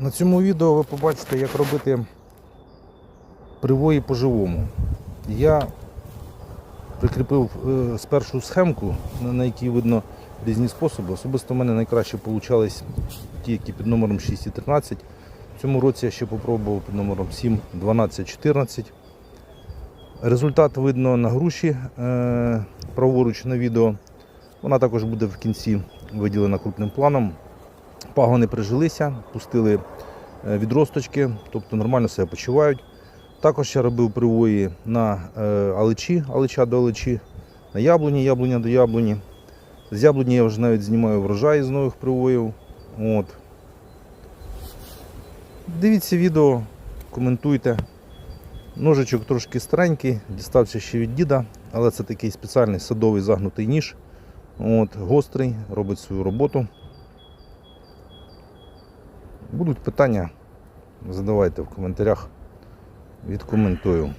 На цьому відео ви побачите, як робити привої по-живому. Я прикріпив е, спершу схемку, на якій видно різні способи. Особисто в мене найкраще получались ті, які під номером 6 і 13. В цьому році я ще попробував під номером 7, 12, 14. Результат видно на груші е, праворуч на відео. Вона також буде в кінці виділена крупним планом. Пагони прижилися, пустили е, відросточки, тобто нормально себе почувають. Також я робив привої на е, аличі, алича до аличі, на яблуні, яблуня до яблуні. З яблуні я вже навіть знімаю врожай з нових привоїв. От. Дивіться відео, коментуйте. Ножичок трошки старенький, дістався ще від діда, але це такий спеціальний садовий загнутий ніж. От, гострий, робить свою роботу. Будуть питання, задавайте в коментарях, відкоментую.